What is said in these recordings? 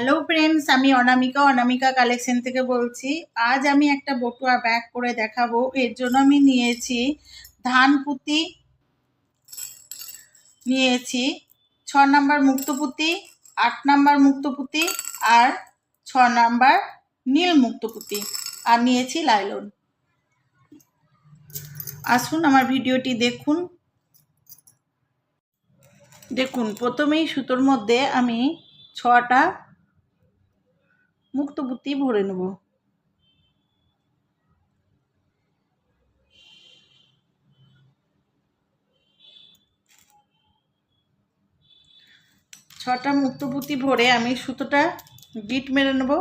Hello friends আমি অনামিকা অনামিকা collection থেকে বলছি। আজ আমি একটা বটুয়া ব্যাগ করে দেখাবো। এর জন্য আমি নিয়েছি ধান পুঁতি। নিয়েছি ছ নাম্বার মুক্তপুতি আট নাম্বার মুক্তপুতি আর ছ নাম্বার নীল মুক্তপুতি আর নিয়েছি লাইলন। আসুন আমার ভিডিওটি দেখুন। দেখুন, প্রথমেই সুতোর মধ্যে আমি ছটা মুক্তপুতি ভরে নেব। ছটা মুক্তপুতি ভরে আমি সুতোটা গিট মেরে নেব।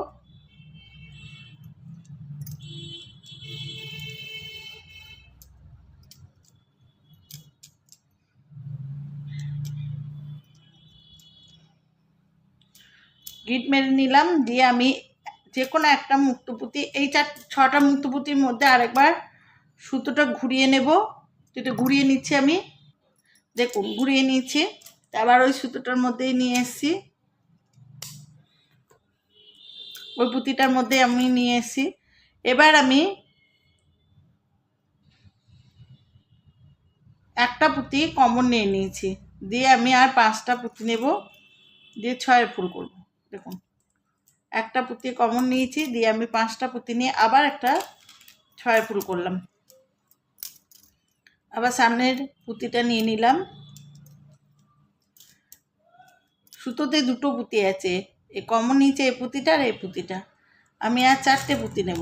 গিট মেরে নিলাম, দিয়ে আমি যে কোনো একটা মুক্তপুতি, এই চার, ছটা মুক্তপুতির মধ্যে আরেকবার সুতোটা ঘুরিয়ে নেব। এটা ঘুরিয়ে নিচ্ছি আমি, দেখুন, ঘুরিয়ে নিচ্ছি। আবার ওই সুতোটার মধ্যেই নিয়ে এসছি। ওই পুঁতিটার মধ্যে আমি নিয়ে এসছি। এবার আমি একটা পুঁতি কমন নিয়ে নিয়েছি। দিয়ে আমি আর পাঁচটা পুঁতি নেব। দিয়ে ছয়ের ফুল করব। দেখুন। একটা পুঁতি কমন নিয়েছি, দিয়ে আমি পাঁচটা পুঁতি নিয়ে আবার একটা ছয় ফুল করলাম। আবার সামনের পুঁতিটা নিয়ে নিলাম। সুতোতে দুটো পুঁতি আছে এই কমন নিচে এই পুঁতিটা আর এই পুঁতিটা। আমি আর চারটে পুঁতি নেব।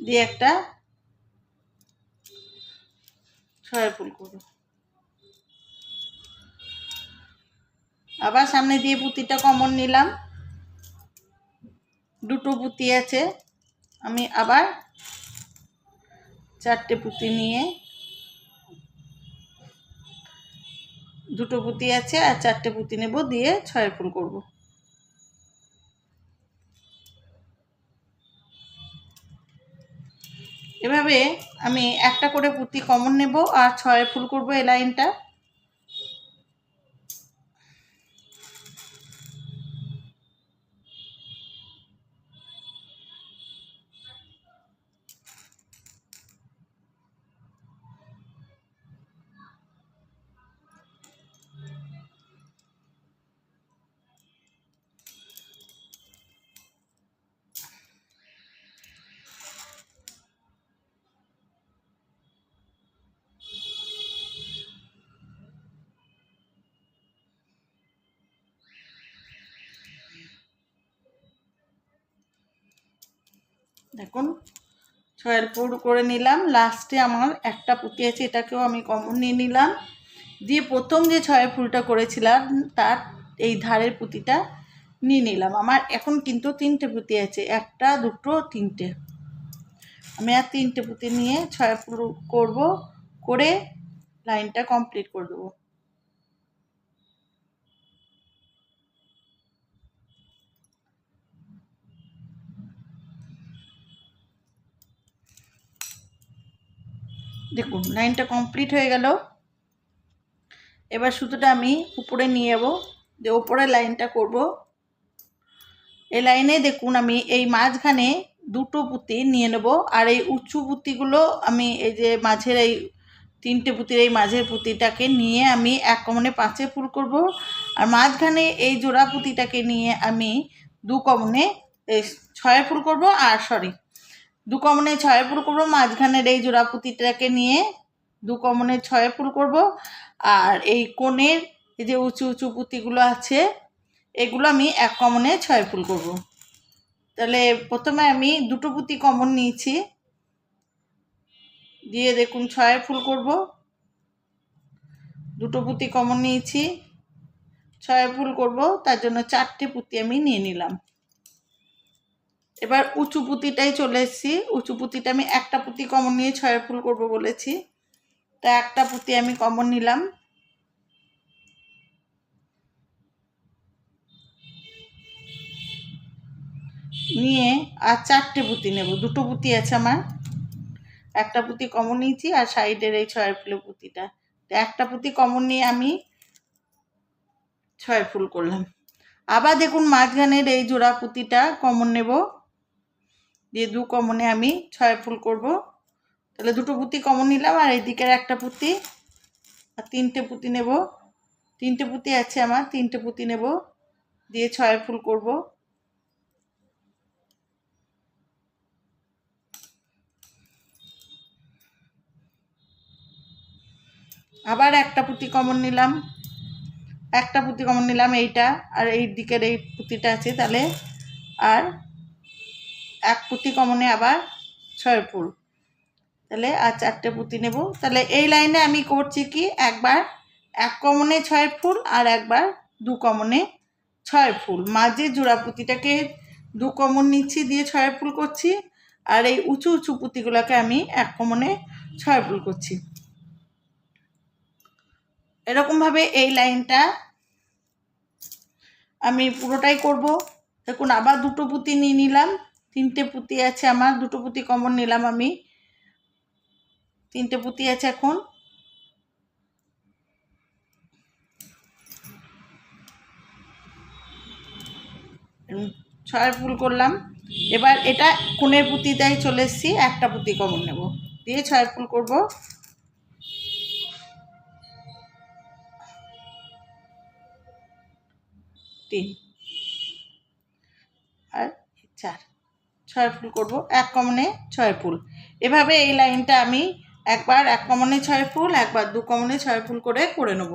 দিয়ে একটা ছয় ফুল করব। আবার সামনে দিয়ে পুঁতিটা কমন নিলাম। দুটো পুঁতি আছে। আমি আবার চারটে পুঁতি নিয়ে দুটো পুঁতি আছে আর চারটে পুঁতি নেব দিয়ে ছয় ফুল করব। এভাবে আমি একটা করে পুঁতি কমন নেব আর ছয় ফুল করব এই লাইনটা দেখুন, ছয়ের ফুল করে নিলাম। লাস্টে আমার একটা পুঁতি আছে এটাকেও আমি কমন নিয়ে নিলাম। দিয়ে প্রথম যে ছয়ের ফুলটা করেছিলাম, তার এই ধারের পুঁতিটা নিয়ে নিলাম। আমার এখন কিন্তু তিনটে পুঁতি আছে, একটা, দুটো, তিনটে। আমি আর তিনটে পুঁতি নিয়ে ছয় ফুল করব, করে লাইনটা কমপ্লিট করে দেবো। দেখুন লাইনটা কমপ্লিট হয়ে গেল। এবার সুতোটা আমি উপরে নিয়ে যাব যে ওপরের লাইনটা করব। এই লাইনে দেখুন, আমি এই মাঝখানে দুটো পুঁতি নিয়ে নেব। আর এই উঁচু পুঁতিগুলো আমি এই যে মাঝের এই তিনটে পুঁতির এই মাঝের পুঁতিটাকে নিয়ে আমি এক কমনে পাঁচে ফুল করব। আর মাঝখানে এই জোড়া পুঁতিটাকে নিয়ে আমি দু কমনে ছয় ফুল করব। আর সরি দু কমনে ছয় ফুল করব মাঝখানের এই জোড়া পুঁতিটাকে নিয়ে দু কমনে ছয় ফুল করব। আর এই কোণের এই যে উঁচু উঁচু পুঁতিগুলো আছে, এগুলো আমি এক কমনে ছয় ফুল করব। তাহলে প্রথমে আমি দুটো পুঁতি কমন নিয়েছি। দিয়ে দেখুন, ছয় ফুল করব। দুটো পুঁতি কমন নিয়েছি, ছয় ফুল করব, তার জন্য চারটে পুঁতি আমি নিয়ে নিলাম। এবার উঁচু পুঁতিটাই চলে এসেছি। উঁচু পুঁতিটা আমি একটা পুঁতি কমন নিয়ে ছয় ফুল করব বলেছি। তা একটা পুঁতি আমি কমন নিলাম। নিয়ে আর চারটে পুঁতি নেব, দুটো পুঁতি আছে আমার। একটা পুঁতি কমন নিয়েছি আর সাইডের এই ছয়ের ফুলের পুঁতিটা। তো একটা পুঁতি কমন নিয়ে আমি ছয় ফুল করলাম। আবার দেখুন মাঝখানের এই জোড়া পুঁতিটা কমন নেব। দিয়ে দু কমনে আমি ছয় ফুল করব। তাহলে দুটো পুঁতি কমন নিলাম আর এই দিকের একটা পুঁতি আর তিনটে পুঁতি নেব। তিনটে পুঁতি আছে আমার, তিনটে পুঁতি নেব। দিয়ে ছয় ফুল করব। আবার একটা পুঁতি কমন নিলাম। একটা পুঁতি কমন নিলাম এইটা আর এই দিকের এই পুঁতিটা আছে তাহলে। আর এক পুঁতি কমনে আবার ছয় ফুল। তাহলে আর চারটে পুঁতি নেব। তাহলে এই লাইনে আমি করছি কি, একবার এক কমনে ছয় ফুল আর একবার দু কমনে ছয় ফুল। মাঝে জোড়া পুঁতিটাকে দু কমন নিচ্ছি দিয়ে ছয় ফুল করছি আর এই উঁচু উঁচু পুঁতিগুলোকে আমি এক কমনে ছয় ফুল করছি। এরকমভাবে এই লাইনটা আমি পুরোটাই করব। দেখুন, আবার দুটো পুঁতি নিয়ে নিলাম। তিনটে পুঁতি আছে আমার, দুটো পুঁতি কমন নিলাম আমি। তিনটে পুঁতি আছে এখন। ছয় ফুল করলাম। এবার এটা কোণের পুঁতিটাই চলে এসেছি, একটা পুঁতি কমন নেব। দিয়ে ছয় ফুল করব। তিন। আর চার। ছয় ফুল করব, এক কমনে ছয় ফুল। এভাবে এই লাইনটা আমি একবার এক কমনে ছয় ফুল, একবার দু কমনে ছয় ফুল করে করে নেব।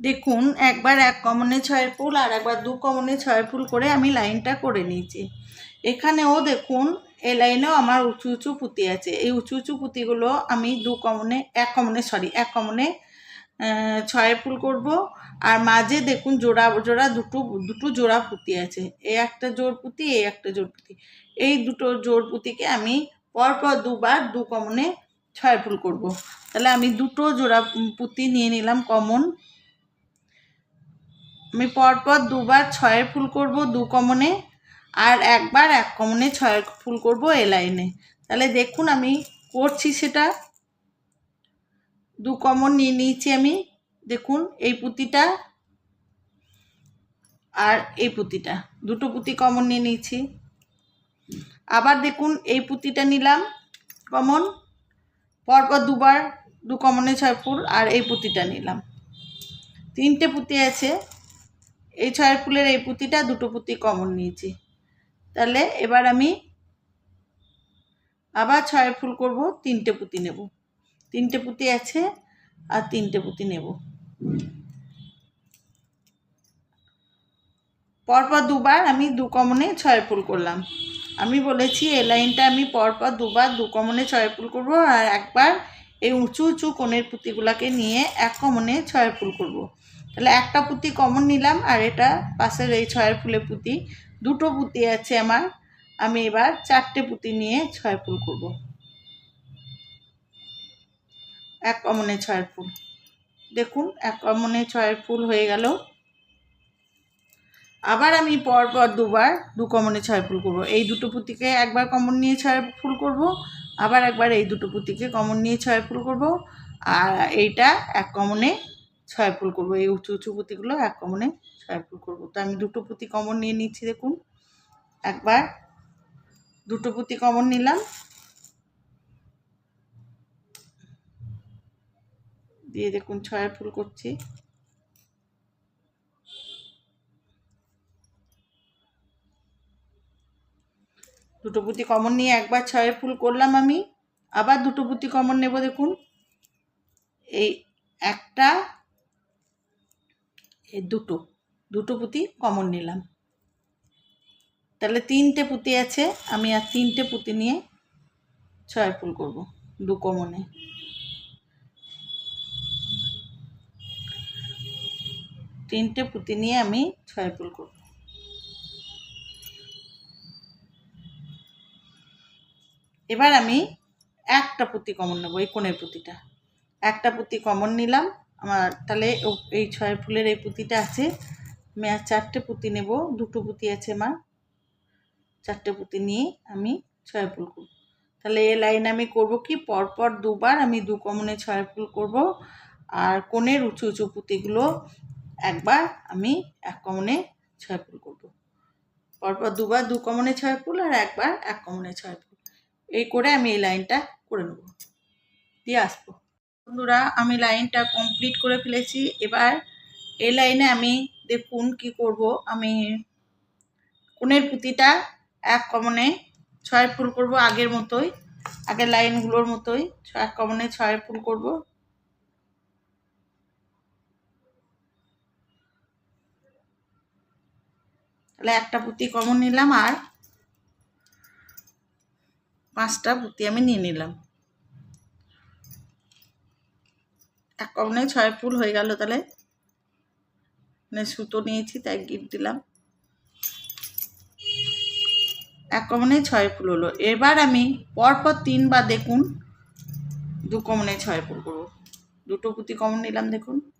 দেখুন, একবার এক কমনে ছয় ফুল আর একবার দু কমনে ছয় ফুল করে আমি লাইনটা করে নিয়েছি। এখানেও দেখুন, এই লাইনেও আমার উঁচু উঁচু পুঁতি আছে। এই উঁচু উঁচু পুঁতিগুলো আমি দু কমনে, এক কমনে সরি এক কমনে ছয় ফুল করব। আর মাঝে দেখুন জোড়া জোড়া দুটো দুটো জোড়া পুঁতি আছে। এই একটা জোর পুঁতি এই একটা জোর পুঁতি। এই দুটো জোর পুঁতিকে আমি পরপর দুবার দু কমনে ছয় ফুল করব। তাহলে আমি দুটো জোড়া পুঁতি নিয়ে নিলাম কমন। আমি পরপর দুবার ছয়ের ফুল করব দু কমনে আর একবার এক কমনে ছয় ফুল করব এ লাইনে। তাহলে দেখুন আমি করছি সেটা। দু কমন নিয়ে নিয়েছি আমি। দেখুন, এই পুঁতিটা আর এই পুঁতিটা। দুটো পুঁতি কমন নিয়ে নিয়েছি। আবার দেখুন, এই পুঁতিটা নিলাম কমন পরপর দুবার, দু কমনে ছয় ফুল আর এই পুঁতিটা নিলাম। তিনটে পুঁতি আছে। এই ছয় ফুলের এই পুঁতিটা, দুটো পুঁতি কমন নিয়েছি। তাহলে এবার আমি আবার ছয় ফুল করব, তিনটে পুঁতি নেব। তিনটে পুঁতি আছে আর তিনটে পুঁতি নেব। পরপর দুবার আমি দু কমনে ছয় ফুল করলাম আমি বলেছি, এই লাইনটা আমি পরপর দুবার দু কমনে ছয় ফুল করব আর একবার এই উঁচু উঁচু কোণের পুঁতিগুলোকে নিয়ে এক কমনে ছয় ফুল করব। তাহলে একটা পুঁতি কমন নিলাম আর এটা পাশের এই ছয়ের ফুলে পুঁতি, দুটো পুঁতি আছে আমার, আমি এবার চারটে পুঁতি নিয়ে ছয় ফুল করব। এক কমনে ছয় ফুল দেখুন, এক কমনে ছয় ফুল হয়ে গেল। আবার আমি পরপর দুবার দু কমনে ছয় ফুল করব। এই দুটো পুঁতিকে একবার কমন নিয়ে ছয় ফুল করব, আবার একবার এই দুটো পুঁতিকে কমন নিয়ে ছয় ফুল করব, আর এইটা এক কমনে ছয় ফুল করব। এই উঁচু উঁচু পুঁতিগুলো এক কমনে ছয় ফুল করব। তো আমি দুটো পুঁতি কমন নিয়ে নিচ্ছি, দেখুন। একবার দুটো পুঁতি কমন নিলাম দিয়ে দেখুন ছয় ফুল করছি। দুটো পুঁতি কমন নিয়ে একবার ছয়ের ফুল করলাম আমি। আবার দুটো পুঁতি কমন নেব দেখুন। এই একটা দুটো দুটো পুঁতি কমন নিলাম। তাহলে তিনটে পুঁতি আছে, আমি আর তিনটে পুঁতি নিয়ে ছয় ফুল করব দু কমনে। তিনটে পুঁতি নিয়ে আমি ছয় ফুল করব। এবার আমি একটা পুঁতি কমন নেব এই কোণের পুঁতিটা। একটা পুঁতি কমন নিলাম। আমার তাহলে এই ছয় ফুলের এই পুঁতিটা আছে। আমি আর চারটে পুঁতি নেব, দুটো পুঁতি আছে আমার চারটে পুঁতি নিয়ে আমি ছয় ফুল করব। তাহলে এ লাইন আমি করব কি? পরপর দুবার আমি দু কমনে ছয় ফুল করব। আর কোণের উঁচু উঁচু পুঁতিগুলো একবার আমি এক কমনে ছয় ফুল করব। পরপর দুবার দু কমনে ছয় ফুল আর একবার এক কমনে ছয় ফুল। এই করে আমি এই লাইনটা করে নেব। দিয়ে আসব। বন্ধুরা, আমি লাইনটা কমপ্লিট করে ফেলেছি। এবার এই লাইনে আমি দেখুন কি করব। আমি কোণের পুঁতিটা এক কমনে ছয় ফুল করব আগের মতোই। আগের লাইনগুলোর মতোই এক কমনে ছয় ফুল করব। তাহলে একটা পুঁতি কমন নিলাম আর পাঁচটা পুঁতি আমি নিয়ে নিলাম। এক কমনে ছয় ফুল হয়ে গেল তাহলে। মানে সুতো নিয়েছি, তাই গিট দিলাম। এক কমনে ছয় ফুল হলো। এবার আমি পরপর তিনবার দেখুন, দু কমনে ছয় ফুল করব। দুটো পুঁতি কমন নিলাম দেখুন।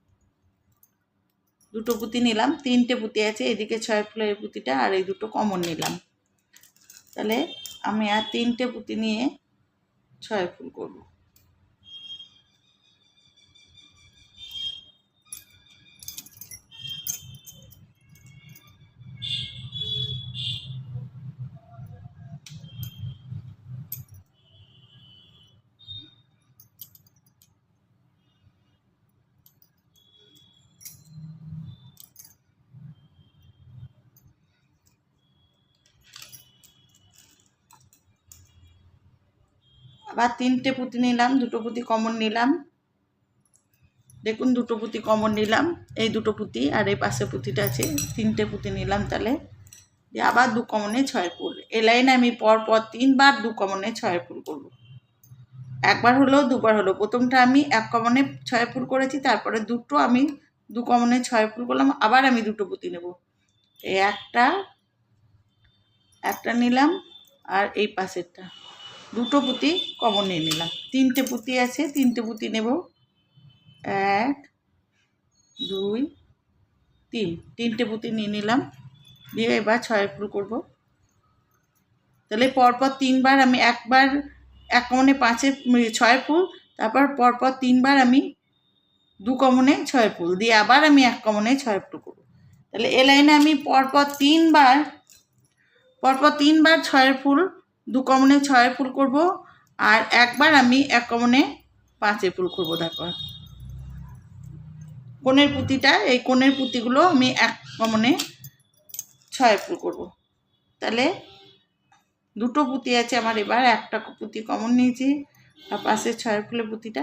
দুটো পুঁতি নিলাম, তিনটে পুঁতি আছে, এদিকে ছয় ফুলের পুঁতিটা আর এই দুটো কমন নিলাম। তাহলে আমি আর তিনটে পুঁতি নিয়ে ছয় ফুল করব। আবার তিনটে পুঁতি নিলাম, দুটো পুঁতি কমন নিলাম। দেখুন, দুটো পুঁতি কমন নিলাম, এই দুটো পুঁতি আর এই পাশে পুঁতিটা আছে, তিনটে পুঁতি নিলাম তাহলে। দিয়ে আবার দু কমনে ছয় ফুল, এ লাইনে আমি পর পর তিনবার দু কমনে ছয় ফুল করব। একবার হলো দুবার হলো, প্রথমটা আমি এক কমনে ছয় ফুল করেছি, তারপরে দুটো আমি দু কমনে ছয় ফুল করলাম, আবার আমি দুটো পুঁতি নেব। এই একটা একটা নিলাম আর এই পাশেরটা। দুটো পুঁতি কমন নিয়ে নিলাম। তিনটে পুঁতি আছে, তিনটে পুঁতি নেব। এক, দুই, তিন। তিনটে পুঁতি নিয়ে নিলাম। দিয়ে এবার ছয় ফুল করব। তাহলে পরপর তিনবার আমি একবার, এক কমনে পাঁচে ছয় ফুল, তারপর পরপর তিনবার আমি দু কমনে ছয় ফুল, দিয়ে আবার আমি এক কমনে ছয় ফুল করব। তাহলে এ লাইনে আমি পরপর তিনবার পরপর তিনবার ছয়ের ফুল দু কমনে ছয় ফুল করব, আর একবার আমি এক কমনে পাঁচে ফুল করব তারপর কোণের পুঁতিটা, এই কোণের পুঁতিগুলো আমি এক কমনে ছয় ফুল করব। তাহলে দুটো পুঁতি আছে আমার এবার, একটা পুঁতি কমন নিয়েছি, আর পাশে ছয় ফুলের পুঁতিটা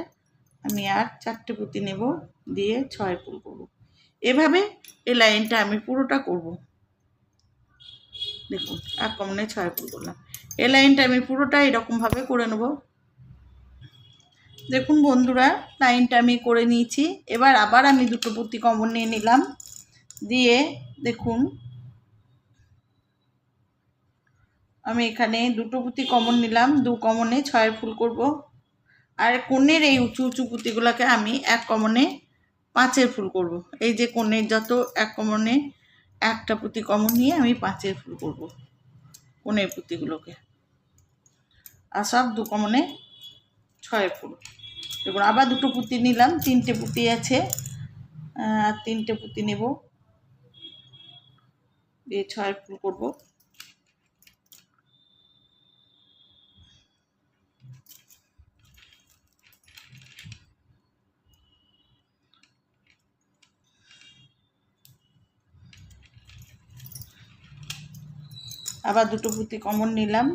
আমি আর চারটে পুঁতি নেব, দিয়ে ছয় ফুল করব। এভাবে এই লাইনটা আমি পুরোটা করব। দেখুন এক কমনে ছয় ফুল করলাম এই লাইনটা আমি পুরোটা এরকমভাবে করে নেব। দেখুন বন্ধুরা, লাইনটা আমি করে নিয়েছি। এবার আবার আমি দুটো পুঁতি কমন নিয়ে নিলাম। দিয়ে দেখুন, আমি এখানে দুটো পুঁতি কমন নিলাম, দু কমনে ছয় ফুল করব। আর কোণের এই উঁচু উঁচু পুঁতিগুলোকে আমি এক কমনে পাঁচের ফুল করব। এই যে কোণের যত এক কমনে একটা পুঁতি কমন নিয়ে আমি পাঁচের ফুল করব কোণের পুঁতিগুলোকে। আর সব দু কমনে ছয়ের ফুল। দেখুন আবার দুটো পুঁতি নিলাম, তিনটে পুঁতি আছে। আর তিনটে পুঁতি নেব। দিয়ে ছয়ের ফুল করব। আবার দুটো পুঁতি কমন নিলাম।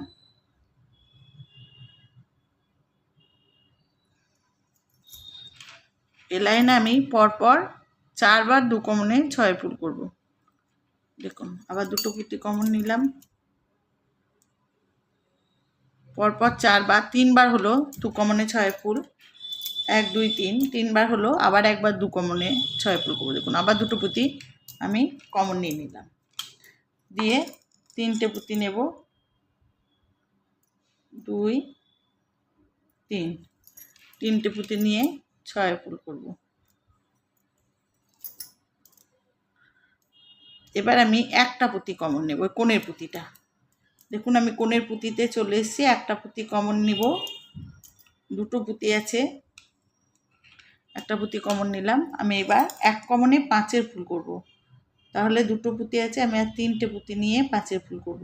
এ লাইনে আমি পরপর চারবার দু কমনে ছয় ফুল করব। দেখুন, আবার দুটো পুঁতি কমন নিলাম। পরপর চারবার, তিনবার হলো দু কমনে ছয় ফুল। এক, দুই, তিন, তিনবার হলো আবার একবার দু কমনে ছয় ফুল করব। দেখুন, আবার দুটো পুঁতি আমি কমন নিয়ে নিলাম। দিয়ে তিনটে পুঁতি নেব। দুই, তিন। তিনটে পুঁতি নিয়ে ছয় ফুল করব। এবার আমি একটা পুঁতি কমন নেব কোণের পুঁতিটা। দেখুন, আমি কোণের পুঁতিতে চলে এসেছি, একটা পুঁতি কমন নিব। দুটো পুঁতি আছে, একটা পুঁতি কমন নিলাম। আমি এবার এক কমনে পাঁচের ফুল করব। তাহলে দুটো পুঁতি আছে, আমি আর তিনটে পুঁতি নিয়ে পাঁচের ফুল করব।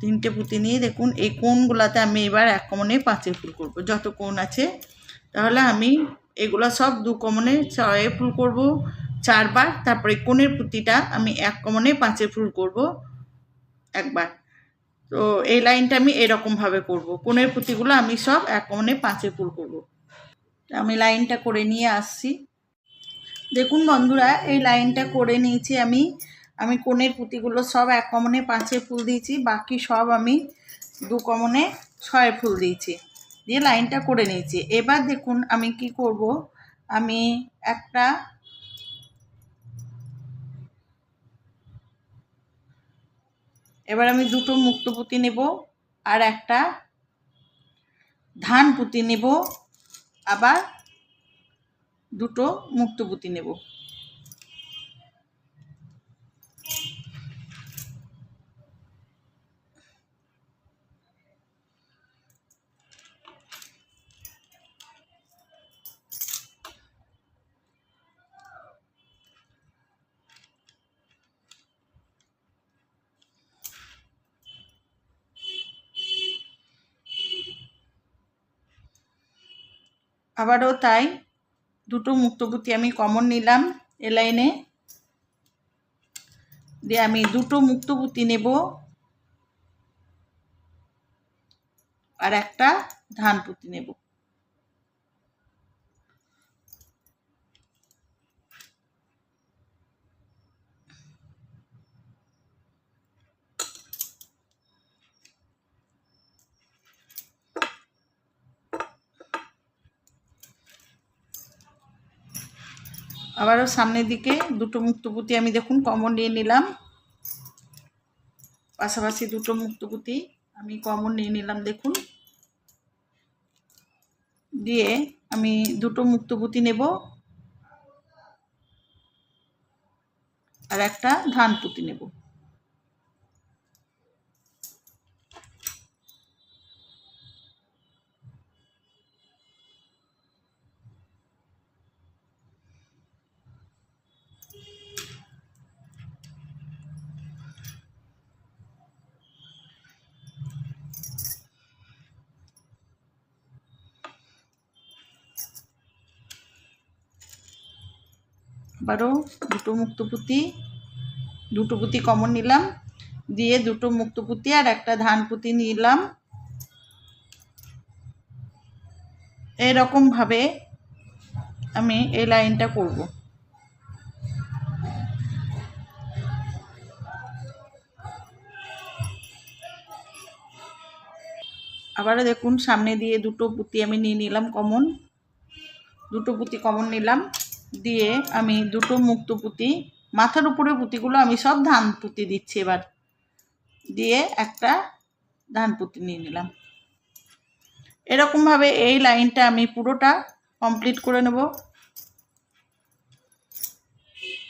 তিনটে পুঁতি নিয়ে দেখুন, এই কোণগুলাতে আমি এবার এক কমনে পাঁচের ফুল করব। যত কোণ আছে, তাহলে আমি এগুলো সব দু কমনে ছয়ে ফুল করব, চারবার, তারপরে কোণের পুঁতিটা আমি এক কমনে পাঁচের ফুল করব, একবার তো এই লাইনটা আমি এরকমভাবে করব কোণের পুঁতিগুলো আমি সব এক কমনে পাঁচে ফুল করব আমি লাইনটা করে নিয়ে আসছি দেখুন বন্ধুরা, এই লাইনটা করে নিয়েছি আমি। আমি কোণের পুঁতিগুলো সব এক কমনে পাঁচে ফুল দিয়েছি, বাকি সব আমি দু কমনে ছয় ফুল দিয়েছি। দিয়ে লাইনটা করে নিয়েছি। এবার দেখুন আমি কি করব? আমি একটা এবার আমি দুটো মুক্ত পুঁতি নেব আর একটা ধান পুঁতি নেব। আবার দুটো মুক্ত পুঁতি নেব। আবারও তাই দুটো মুক্তপুতি আমি কমন নিলাম এ লাইনে দিয়ে আমি দুটো মুক্তপুতি নেব। আর একটা ধান পুঁতি নেব। আবারও সামনের দিকে দুটো মুক্তপুতি আমি দেখুন কমন নিয়ে নিলাম। পাশাপাশি দুটো মুক্তপুতি আমি কমন নিয়ে নিলাম দেখুন। দিয়ে আমি দুটো মুক্তপুতি নেব। আর একটা ধান পুঁতি নেব। আবারও দুটো মুক্তপুতি, দুটো পুঁতি কমন নিলাম। দিয়ে দুটো মুক্তপুতি আর একটা ধান পুঁতি নিলাম। এরকমভাবে আমি এই লাইনটা করব। আবারও দেখুন, সামনে দিয়ে দুটো পুঁতি আমি নিয়ে নিলাম কমন দুটো পুঁতি কমন নিলাম। দিয়ে আমি দুটো মুক্ত পুঁতি, মাথার উপরে পুঁতিগুলো আমি সব ধান পুঁতি দিচ্ছি এবার। দিয়ে একটা ধান পুঁতি নিয়ে নিলাম। এরকমভাবে এই লাইনটা আমি পুরোটা কমপ্লিট করে নেব।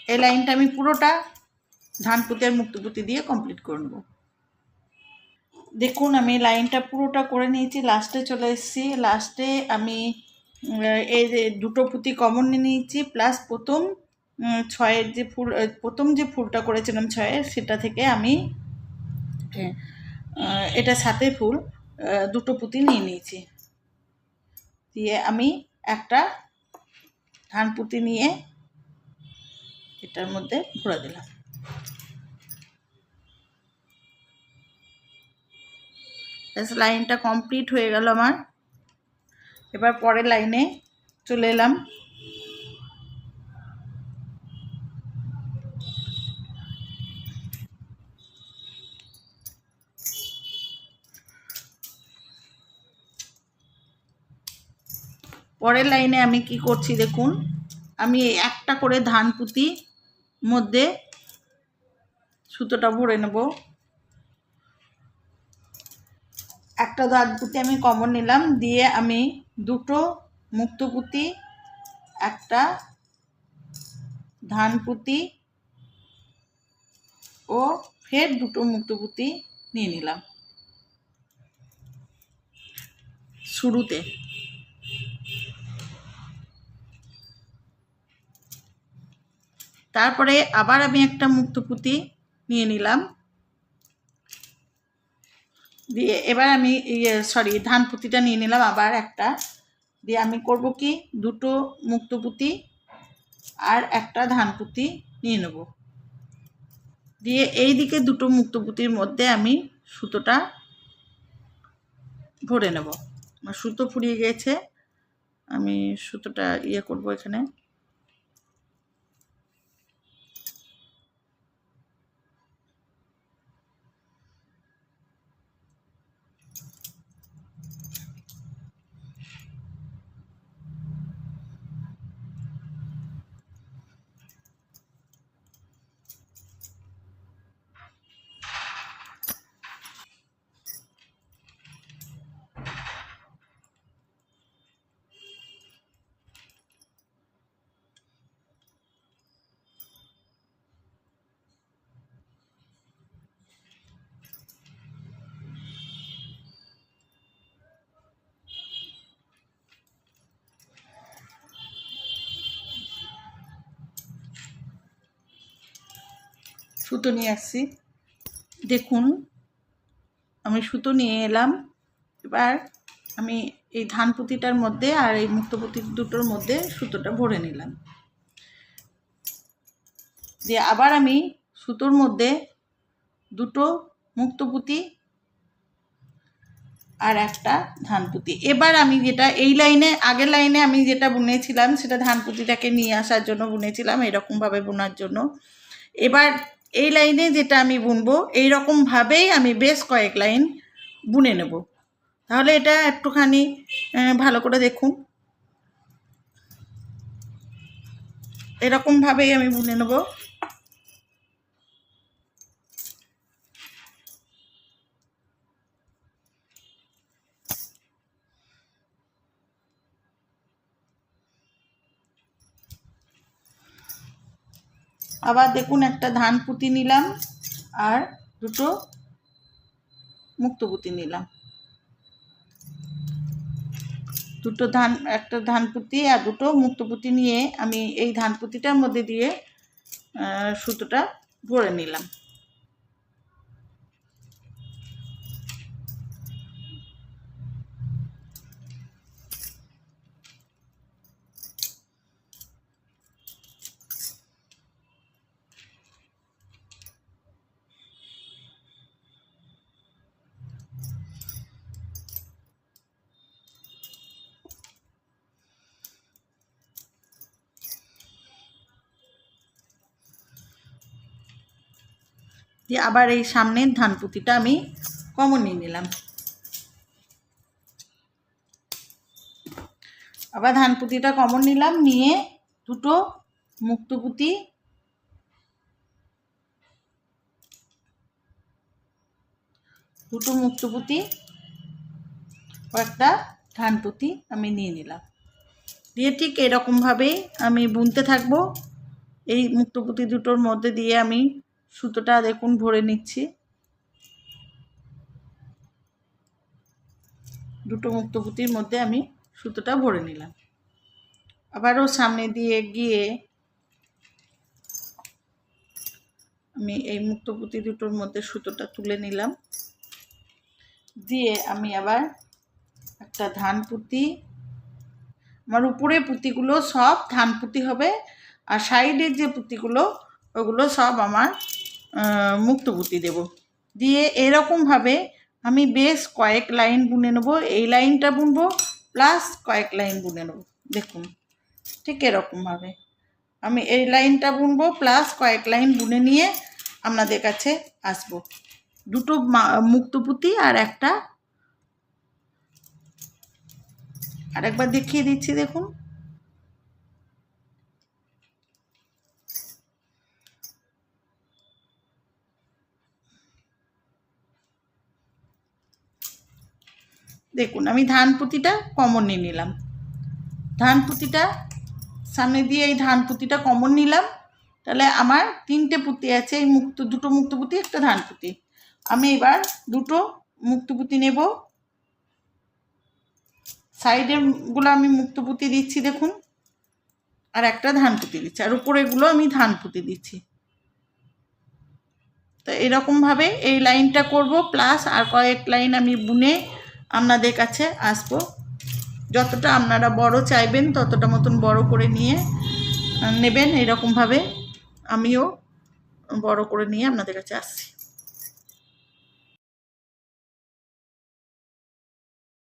এই লাইনটা আমি পুরোটা ধান পুঁতি আর মুক্ত পুঁতি দিয়ে কমপ্লিট করে নেব। দেখুন, আমি লাইনটা পুরোটা করে নিয়েছি, লাস্টে চলে এসেছি। লাস্টে আমি এই যে দুটো পুঁতি কমন নিয়ে নিয়েছি প্লাস প্রথম ছয়ের যে ফুল প্রথম যে ফুলটা করেছিলাম ছয়ের সেটা থেকে আমি এটা সাথে ফুল দুটো পুঁতি নিয়ে নিয়েছি। দিয়ে আমি একটা ধান পুঁতি নিয়ে এটার মধ্যে ভরে দিলাম। লাইনটা কমপ্লিট হয়ে গেল আমার। এবার পরের লাইনে চলে এলাম। পরের লাইনে আমি কি করছি দেখুন, আমি একটা করে ধান পুঁতি মধ্যে সুতোটা ভরে নেব। একটা ধান পুঁতি আমি কমন নিলাম, দিয়ে আমি দুটো মুক্তপুতি, একটা ধান পুঁতি ও ফের দুটো মুক্তপুতি নিয়ে নিলাম। শুরুতে তারপরে আবার আমি একটা মুক্তপুতি নিয়ে নিলাম। দিয়ে এবার আমি ইয়ে সরি ধান পুঁতিটা নিয়ে নিলাম আবার একটা। দিয়ে আমি করব কি? দুটো মুক্তপুতি আর একটা ধান পুঁতি নিয়ে নেব। দিয়ে এই দিকে দুটো মুক্তপুতির মধ্যে আমি সুতোটা ভরে নেব। আমার সুতো ফুরিয়ে গেছে। আমি সুতোটা ইয়ে করব এখানে। সুতো নিয়ে আসছি। দেখুন, আমি সুতো নিয়ে এলাম। এবার আমি এই ধান পুঁতিটার মধ্যে আর এই মুক্তপুতি দুটোর মধ্যে সুতোটা ভরে নিলাম। যে আবার আমি সুতোর মধ্যে দুটো মুক্তপুতি আর একটা ধান পুঁতি। এবার আমি যেটা এই লাইনে, আগের লাইনে আমি যেটা বুনেছিলাম, সেটা ধান পুঁতিটাকে নিয়ে আসার জন্য বুনেছিলাম, এরকমভাবে বোনার জন্য। এবার এই লাইনে যেটা আমি বুনবো এই রকমভাবেই আমি বেশ কয়েক লাইন বুনে নেব। তাহলে এটা একটুখানি ভালো করে দেখুন। এরকমভাবেই আমি বুনে নেব। আবার দেখুন একটা ধান পুঁতি নিলাম আর দুটো মুক্ত পুঁতি নিলাম। দুটো ধান, একটা ধান পুঁতি আর দুটো মুক্ত পুঁতি নিয়ে আমি এই ধান পুঁতিটার মধ্যে দিয়ে সুতোটা ভরে নিলাম। দিয়ে আবার এই সামনের ধান পুঁতিটা আমি কমন নিয়ে নিলাম। আবার ধান পুঁতিটা কমন নিলাম, নিয়ে দুটো মুক্ত পুঁতি দুটো মুক্ত পুঁতি ও একটা ধান পুঁতি আমি নিয়ে নিলাম। দিয়ে ঠিক এরকমভাবেই আমি বুনতে থাকব। এই মুক্তপুতি দুটোর মধ্যে দিয়ে আমি সুতোটা দেখুন, ভরে নিচ্ছি। দুটো মুক্তপুতির মধ্যে আমি সুতোটা ভরে নিলাম। আবারও সামনে দিয়ে গিয়ে আমি এই মুক্তপুতি দুটোর মধ্যে সুতোটা তুলে নিলাম। দিয়ে আমি আবার একটা ধান পুঁতি আমার উপরে পুঁতিগুলো সব ধান পুঁতি হবে, আর সাইডের যে পুঁতিগুলো, ওগুলো সব আমার মুক্ত পুঁতি দেব। দিয়ে এরকমভাবে আমি বেশ কয়েক লাইন বুনে নেব। এই লাইনটা বুনবো, প্লাস কয়েক লাইন বুনে নেব। দেখুন, ঠিক এরকমভাবে। আমি এই লাইনটা বুনবো, প্লাস কয়েক লাইন বুনে নিয়ে আপনাদের কাছে আসব। দুটো মুক্ত পুঁতি আর একটা। আরেকবার দেখিয়ে দিচ্ছি, দেখুন। দেখুন, আমি ধান পুঁতিটা কমন নিয়ে নিলাম। ধান পুঁতিটা, সামনে দিয়ে এই ধান পুঁতিটা কমন নিলাম। তাহলে আমার তিনটে পুঁতি আছে, এই মুক্ত, দুটো মুক্ত পুঁতি, একটা ধান পুঁতি। আমি এবার দুটো মুক্ত পুঁতি নেব। সাইডেরগুলো আমি মুক্ত পুঁতি দিচ্ছি, দেখুন। আর একটা ধান পুঁতি দিচ্ছি, আর উপরেগুলো আমি ধান পুঁতি দিচ্ছি। তো এরকমভাবে এই লাইনটা করব, প্লাস আর কয়েক লাইন আমি বুনে আপনাদের কাছে আসব। যতটা আপনারা বড় চাইবেন, ততটা মতন বড় করে নিয়ে নেবেন। এরকমভাবে আমিও বড় করে নিয়ে আপনাদের কাছে আসছি।